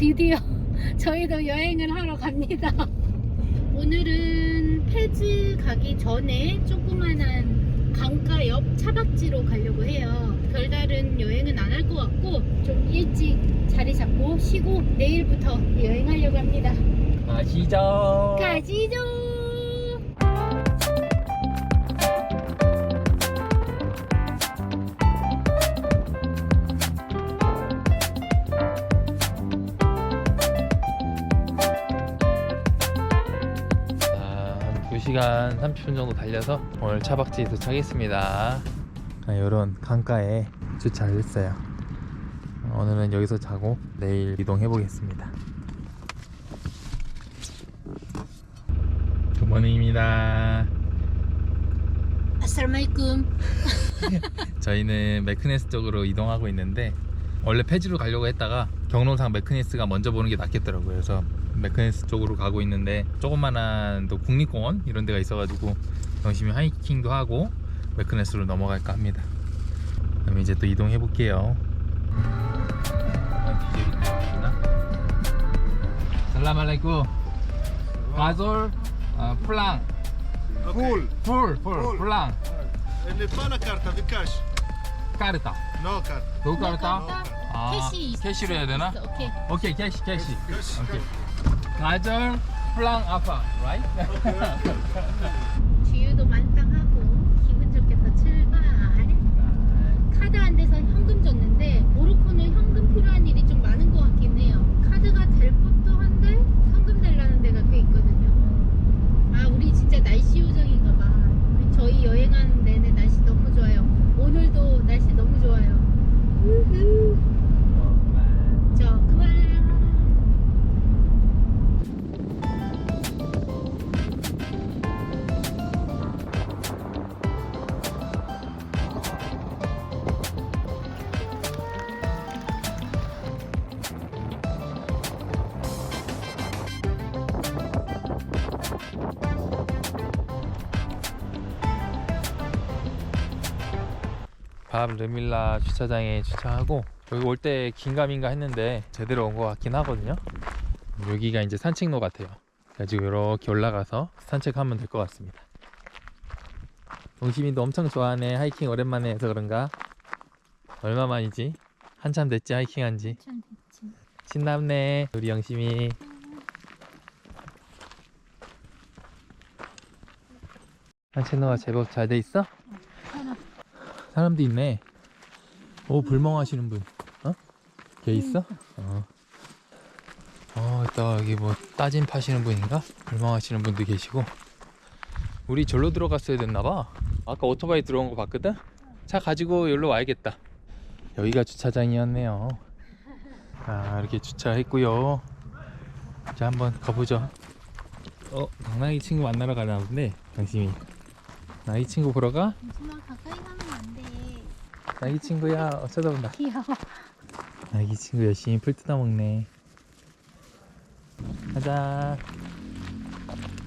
드디어 저희도 여행을 하러 갑니다. 오늘은 페즈 가기 전에 조그만한 강가 옆 차박지로 가려고 해요. 별다른 여행은 안 할 것 같고 좀 일찍 자리 잡고 쉬고 내일부터 여행하려고 합니다. 가시죠. 가시죠. 1시간 30분 정도 달려서 오늘 차박지에 도착했습니다. 아, 이런 강가에 주차를 했어요. 오늘은 여기서 자고 내일 이동해 보겠습니다. 굿모닝입니다. 아살마이쿰 저희는 맥크네스 쪽으로 이동하고 있는데 원래 페지로 가려고 했다가 경로상 맥크네스가 먼저 보는 게 낫겠더라고요. 그래서 매크네스 쪽으로 가고 있는데 조그만한 또 국립공원 이런 데가 있어가지고 열심히 하이킹도 하고 매크네스로 넘어갈까 합니다. 그럼 이제 또 이동해 볼게요. 살라말레이쿰 가솔 어, 플랑. 풀, 풀, Full. 플랑 E ne fa la carta di cash? 까르타 No carta. 노 까르타 아, 캐시. 캐시로 해야 되나? 오케이. 오케이 캐시 캐시. 오케이 가절 플랑 아파 right? 주유도 만땅하고 기분 좋겠다 출발. 카드 안 돼서 현금 줬는데 모로코는 현금 필요한 일이 좀 많은 것 같긴 해요. 카드가 될 법도 한데 현금 달라는 데가 꽤 있거든요. 아 우리 진짜 날씨 요정인가 봐. 저희 여행하는 내내 날씨 너무 좋아요. 오늘도 날씨 너무 좋아요. 우후. 밥 르밀라 주차장에 주차하고 여기 올 때 긴가민가 했는데 제대로 온 것 같긴 하거든요. 여기가 이제 산책로 같아요. 그래가지고 이렇게 올라가서 산책하면 될 것 같습니다. 동시민도 엄청 좋아하네. 하이킹 오랜만에 해서 그런가? 얼마 만이지? 한참 됐지 하이킹 한지? 참 됐지. 신남네. 우리 영심이. 산책로가 제법 잘 돼 있어? 사람. 사람도 있네 오 불멍 하시는 분 어? 걔 있어? 어. 어, 또 여기 뭐 따진 파시는 분인가? 불멍 하시는 분도 계시고 우리 절로 들어갔어야 됐나봐 아까 오토바이 들어온 거 봤거든? 차 가지고 여기로 와야겠다 여기가 주차장이었네요 자 이렇게 주차했고요 자 한번 가보죠 어 강나이 친구 만나러 가나 본데 당신이 나이 친구 보러 가? 가까이. 나이 친구야. 어, 쳐다본다. 귀여워. 나이 친구 열심히 풀 뜯어 먹네. 가자.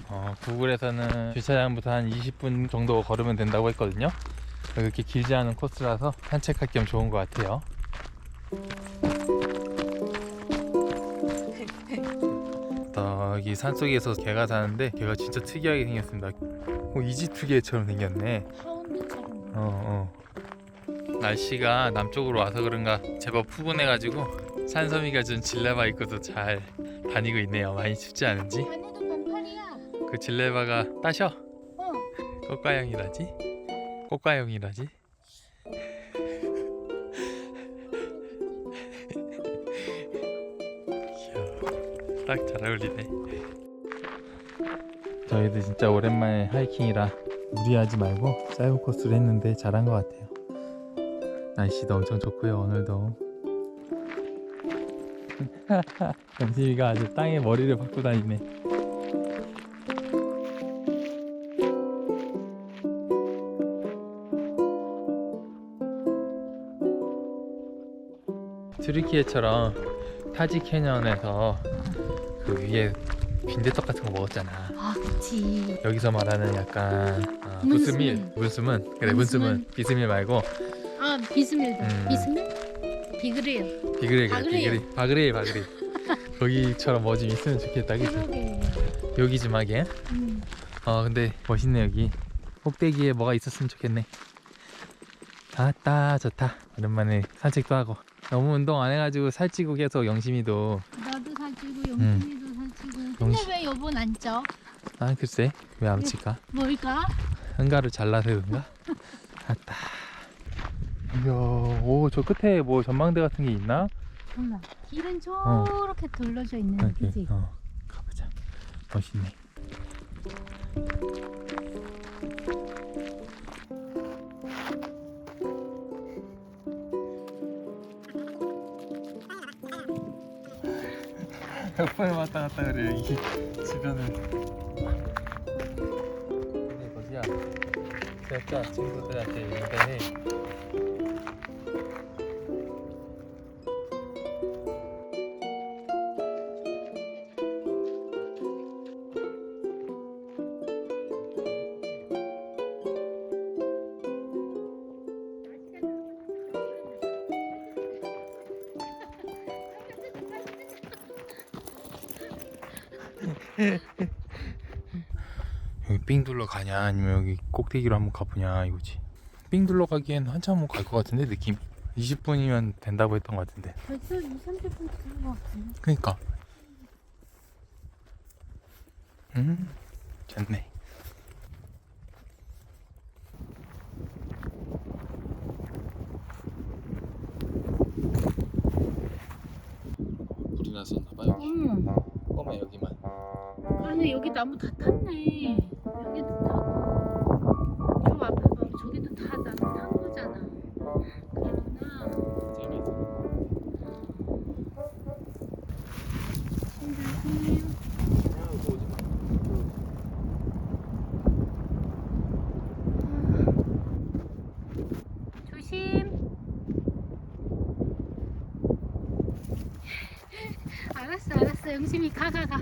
어, 구글에서는 주차장부터 한 20분 정도 걸으면 된다고 했거든요. 그렇게 길지 않은 코스라서 산책할 겸 좋은 것 같아요. 여기 산속에서 개가 사는데 개가 진짜 특이하게 생겼습니다. 어, 이집트 개처럼 생겼네. 파운드처럼. 어, 어. 날씨가 남쪽으로 와서 그런가 제법 푸근해가지고 산섬이가 준 질레바 입고도 잘 다니고 있네요. 많이 춥지 않은지? 그 질레바가 따셔. 어. 꽃가형이라지? 꽃가형이라지? 귀여워. 딱 잘 어울리네. 저희도 진짜 오랜만에 하이킹이라 무리하지 말고 짧은 코스를 했는데 잘한 것 같아요. 날씨도 엄청 좋고요 오늘도. 영심이가 아주 땅에 머리를 박고 다니네. 트리키에처럼 타지 캐년에서 그 위에 빈대떡 같은 거 먹었잖아. 아 그치 여기서 말하는 약간 어. 무스밀, 문스문. 그래. 문스문. 비스밀 말고 아 비스밀도 음. 비스밀? 비그레요 그래 바그릴. 비그릴 바그릴 바그릴. 거기처럼 뭐 좀 있으면 좋겠다 그지? 그러게 여기 좀 하게. 음. 어 근데 멋있네 여기. 꼭대기에 뭐가 있었으면 좋겠네. 아따 좋다. 오랜만에 산책도 하고. 너무 운동 안 해가지고 살찌고 계속 영심이도 나도 살찌고 영순이도 살찌고 근데 영시- 왜 여보는 안 쪄? 아 글쎄 왜 안 칠까? 뭘까? 흥가를 잘라서 그런가? 아따 이야 오 저 끝에 뭐 전망대 같은 게 있나? 정말. 길은 저렇게 둘러져 있는 이렇게, 그지? 어 가보자. 멋있네. 몇 번을 왔다 갔다 그래 여기 주변을. 근데 거기야 진짜 친구들한테 인사해 여기 삥 둘러 가냐? 아니면 여기 꼭대기로 한번 가보냐? 이거지. 삥 둘러 가기엔 한참 못 갈 것 같은데 느낌 20분이면 된다고 했던 것 같은데. 벌써 2, 30분 된것 같은데? 그니까. 음 좋네 불이 났었나봐요 응 꼬마 여기만 아니 여기 나무 다 탔네 여기도 타고 저 앞에 봐 저기도 다 나무 탄 거잖아 그랬구나 재밌어 힘들지 조심. 알았어, 알았어. 영심이 가, 가, 가.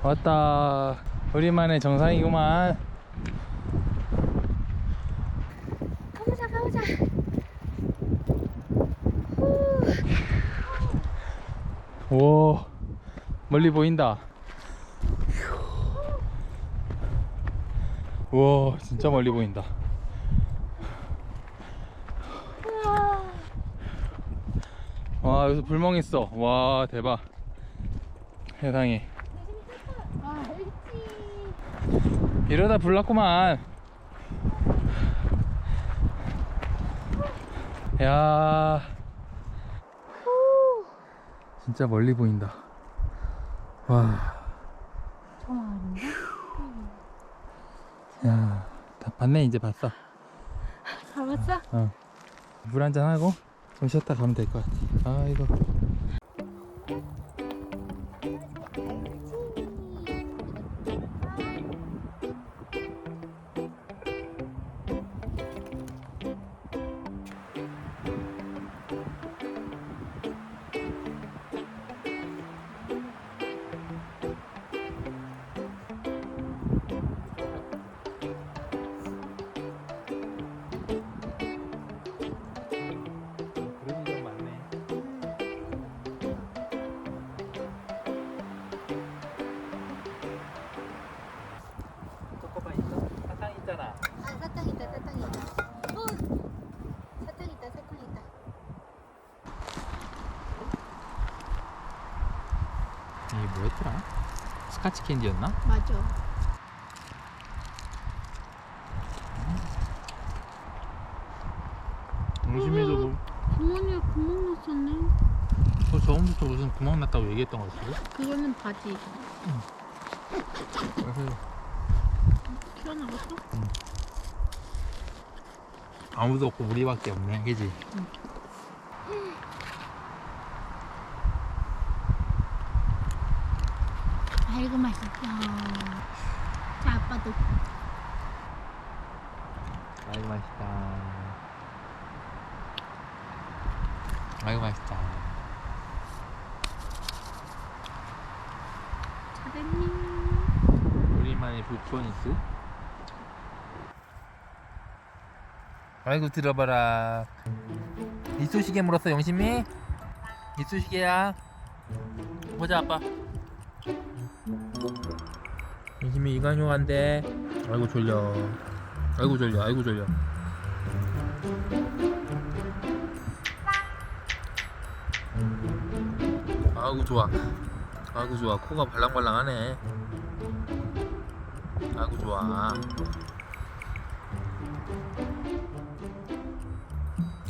아, 왔다. 우리만의 정상이구만. 가보자, 가보자. 오 멀리 보인다. 우와 진짜 멀리 보인다. 우와. 와 여기서 불멍 있어. 와 대박. 세상에 아, 알지. 이러다 불났구만 야 진짜 멀리 보인다 와? 야, 다 봤네 이제 봤어. 가봤어? 물 한잔 하고 좀 쉬었다 가면 될 것 같아. 아 이거. 스카치 캔디였나? 맞아. 용심이도 뭐, 주머니에 구멍 났었네. 저 저번부터 무슨 구멍 났다고 얘기했던 것 같은데? 그거는 바지. 그래서 튀어나왔어? 아무도 없고 우리밖에 없네, 그지? 아이고 맛있다. 자 아빠도. 아이고 맛있다. 아이고 맛있다. 사장님. 우리만의 불포니스. 아이고 들어봐라. 이쑤시개 물었어 영심이. 이쑤시개야. 보자 아빠. 이관용 한대 아이고 졸려. 아이고 졸려. 아이고 졸려. 아이고 좋아. 아이고 좋아. 코가 발랑발랑하네. 아이고 좋아.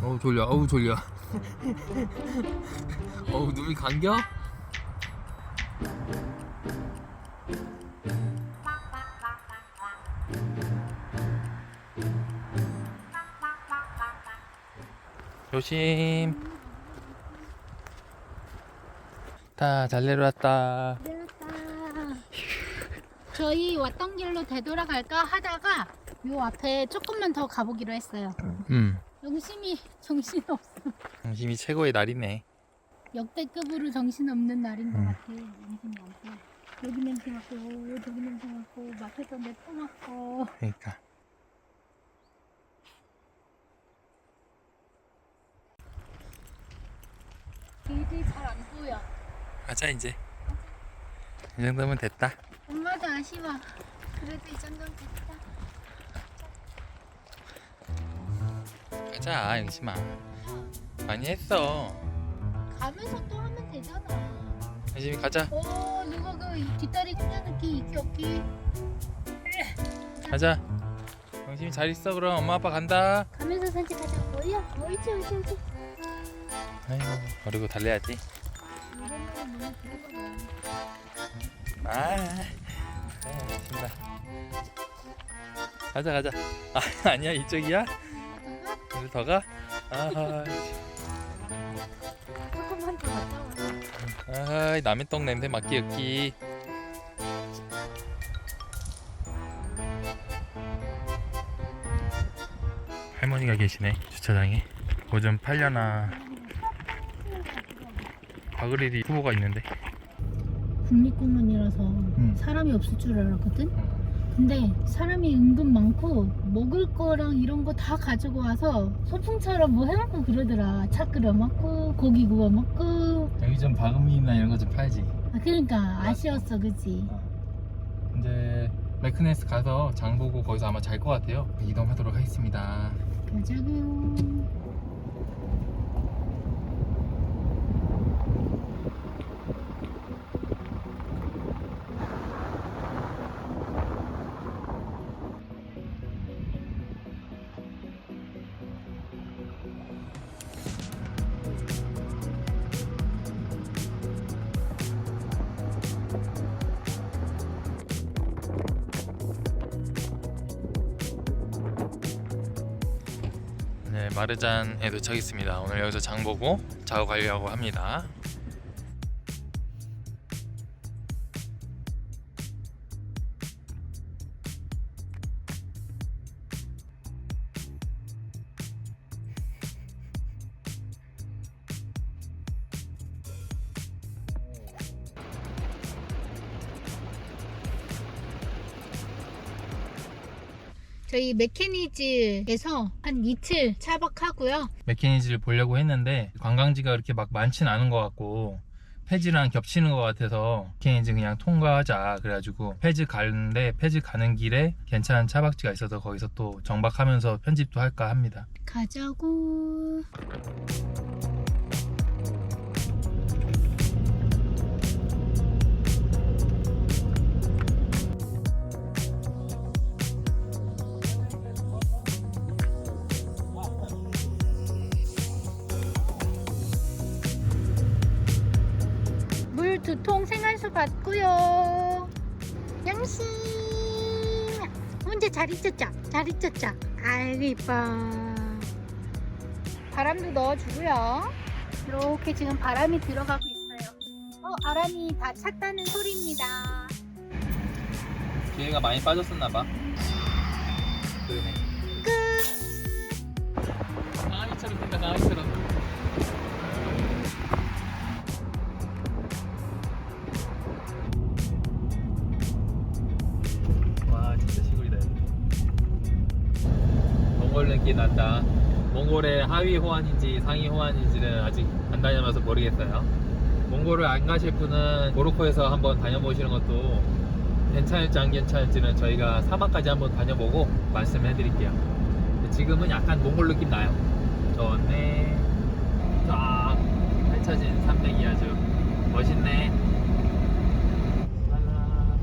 어우 졸려. 어우 졸려. 어우 눈이 감겨? 조심 다 잘 내려왔다 저희 왔던 길로 되돌아갈까 하다가 요 앞에 조금만 더 가보기로 했어요. 음 영심이 정신없어. 양심이 최고의 날이네 역대급으로 정신없는 날인 것 음. 같아. 영심이한테. 여기 냄새 맡고 저기 냄새 맡고 마트에서 내터 맡고 그러니까 길이 잘 안 보여. 가자 이제 이 정도면 됐다 엄마도 아쉬워. 그래도 이 정도면 됐다. 가자 영심아 많이 했어 가면서 또 하면 되잖아. 영심이 가자 어 누가 그 뒷다리 꽂아놓기 귀엽기. 가자 영심이 잘 있어 그럼 엄마 아빠 간다 가면서 산책하자. 어이야 옳지 옳지 옳지. 아이고 너무 부러워. 아 신다 가자 가자 아 아니야 이쪽이야 더 가? 아. 아 남의 똥 냄새 맡기 였기 할머니가 계시네 주차장에 뭐좀 팔려나 바그레디 후보가 있는데 국립공원이라서 사람이 없을 줄 알았거든. 근데 사람이 은근 많고 먹을 거랑 이런 거 다 가지고 와서 소풍처럼 뭐 해먹고 그러더라. 차 끓여 먹고 고기 구워 먹고. 여기 좀 바금이나 이런 거 좀 팔지 아 그러니까 아쉬웠어, 그지? 이제 맥크네스 가서 장 보고 거기서 아마 잘 것 같아요 이동하도록 하겠습니다 가자고. 마르잔에 도착했습니다. 오늘 여기서 장 보고 자고 가려고 합니다. 저희 메케니즈에서 한 이틀 차박하고요. 맥케니지를 보려고 했는데 관광지가 그렇게 막 많진 않은 것 같고 페지랑 겹치는 것 같아서 맥케니지 그냥 통과하자 그래가지고 페지 가는데 페지 가는 길에 괜찮은 차박지가 있어서 거기서 또 정박하면서 편집도 할까 합니다. 가자고. 두 통 생활수 받고요. 양심. 혼자 잘 있었죠? 잘 있었죠? 아이고 이뻐. 바람도 넣어주고요. 이렇게 지금 바람이 들어가고 있어요. 어, 바람이 다 찼다는 소리입니다. 기회가 많이 빠졌었나 봐. 그러네. 있습니다. 몽골의 하위 호환인지 상위 호환인지는 아직 안 다녀봐서 모르겠어요. 몽골을 안 가실 분은 모로코에서 한번 다녀보시는 것도 괜찮을지 안 괜찮을지는 저희가 사막까지 한번 다녀보고 말씀해 드릴게요. 지금은 약간 몽골 느낌 나요. 좋네. 쫙 펼쳐진 산맥이 아주 멋있네. 랄라.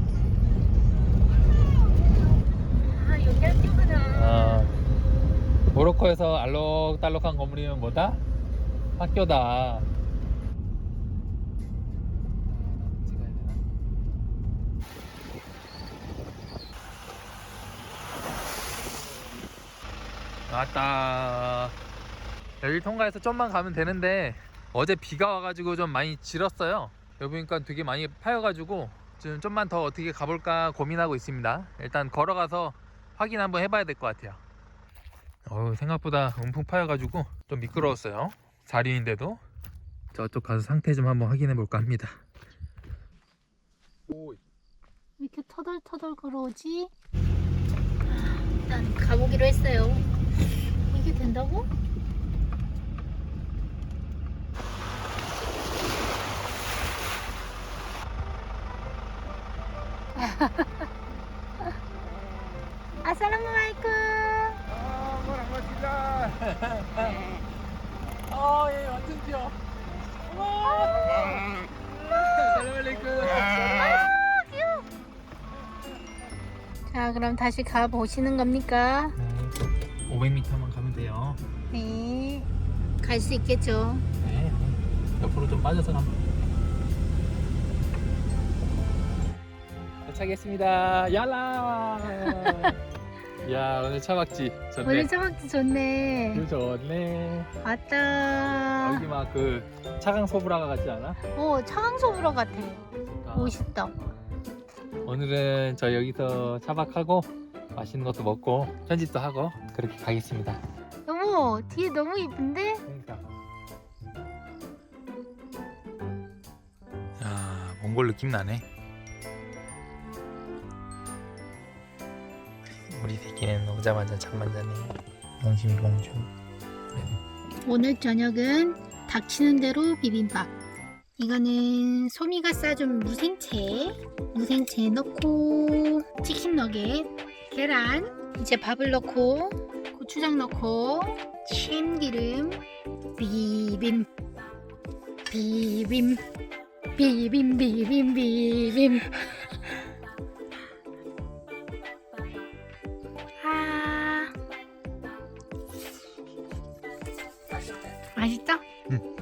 아 여기 학교구나. 아, 모로코에서 알록달록한 건물이면 뭐다? 학교다. 왔다. 여기 통과해서 좀만 가면 되는데 어제 비가 와가지고 좀 많이 질었어요. 여기 보니까 되게 많이 파여가지고 지금 좀만 더 어떻게 가볼까 고민하고 있습니다. 일단 걸어가서 확인 한번 해봐야 될 것 같아요. 어우, 생각보다 움풍 파여가지고 좀 미끄러웠어요. 자리인데도 저쪽 가서 상태 좀 한번 확인해 볼까 합니다. 오, 왜 이렇게 터덜터덜 걸어오지? 아, 일단 가보기로 했어요. 이게 된다고? 다시 가 보시는 겁니까? 네, 500m만 가면 돼요. 네. 갈 수 있겠죠. 네, 옆으로 좀 빠져서 가면. 도착했습니다. 야라. 야 오늘 차박지 좋네. 오늘 차박지 좋네. 뷰 좋네. 왔다. 여기 막 그 차강 소브라가 같지 않아? 오, 차강 소브로 같아. 아, 멋있다. 오늘은 저 여기서 차박하고 맛있는 것도 먹고 편집도 하고 그렇게 가겠습니다. 여보, 뒤에 너무 이쁜데? 그러니까. 야 몽골 느낌 나네. 우리 새끼는 오자마자 잠만 자네. 영심이 공주. 오늘 저녁은 닥치는 대로 비빔밥. 이거는 소미가 싸준 무생채. 무생채 넣고 치킨 너겟, 계란. 이제 밥을 넣고 고추장 넣고 참기름, 비빔, 비빔, 비빔, 비빔, 비빔. 아, 맛있다? 응.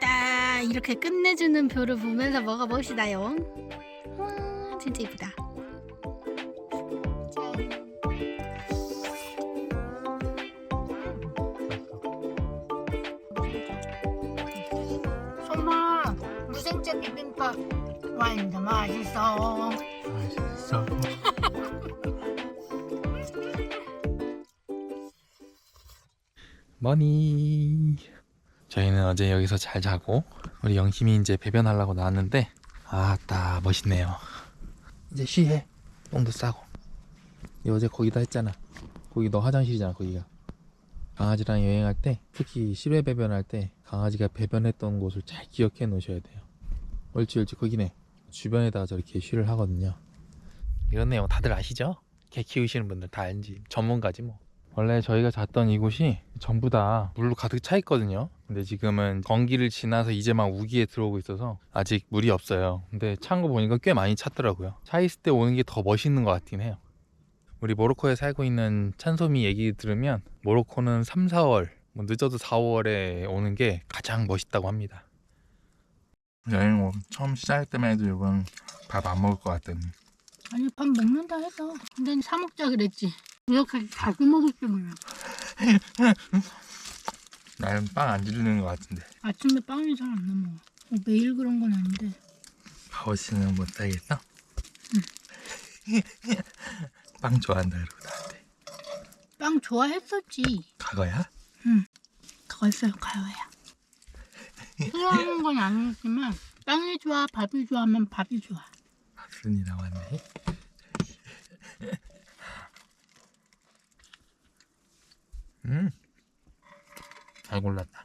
딱 이렇게 끝내주는 뷰를 보면서 먹어봅시다요. 와, 진짜 이쁘다. 무생채 비빔밥 완전 맛있어. 맛있어. 머니. 저희는 어제 여기서 잘 자고 우리 영심이 이제 배변하려고 나왔는데 아따 멋있네요. 이제 쉬해. 똥도 싸고. 이 어제 거기다 했잖아. 거기 너 화장실이잖아 거기가. 강아지랑 여행할 때 특히 실외 배변할 때 강아지가 배변했던 곳을 잘 기억해 놓으셔야 돼요. 옳지 거기네. 주변에다가 저렇게 쉬를 하거든요. 이런 내용 다들 아시죠? 개 키우시는 분들 다 알지. 전문가지 뭐. 원래 저희가 잤던 이곳이 전부 다 물로 가득 차 있거든요. 근데 지금은 건기를 지나서 이제 막 우기에 들어오고 있어서 아직 물이 없어요. 근데 찬 거 보니까 꽤 많이 찼더라고요. 차 있을 때 오는 게 더 멋있는 것 같긴 해요. 우리 모로코에 살고 있는 찬소미 얘기 들으면 모로코는 3, 4월, 뭐 늦어도 4, 5월에 오는 게 가장 멋있다고 합니다. 여행 뭐 처음 시작할 때만 해도 이건 밥 안 먹을 것 같더니 아니 밥 먹는다 해서. 근데 사 먹자 그랬지. 이렇게 자주 먹을 줄 몰라. 나는 빵안 줄이는 것 같은데. 아침에 빵이 잘 안 넘어 어, 매일 그런 건 아닌데. 아버지는 못 살겠어? 빵 좋아한다 그러고 나한테. 빵 좋아했었지. 과거야? 그거였어요 가요야 싫어하는 건 아니었지만 빵이 좋아 밥이 좋아하면 밥이 좋아 밥순이 나왔네 음. 잘 골랐다.